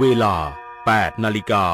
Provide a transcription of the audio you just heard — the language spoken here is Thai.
เวลา 8 นาฬิกา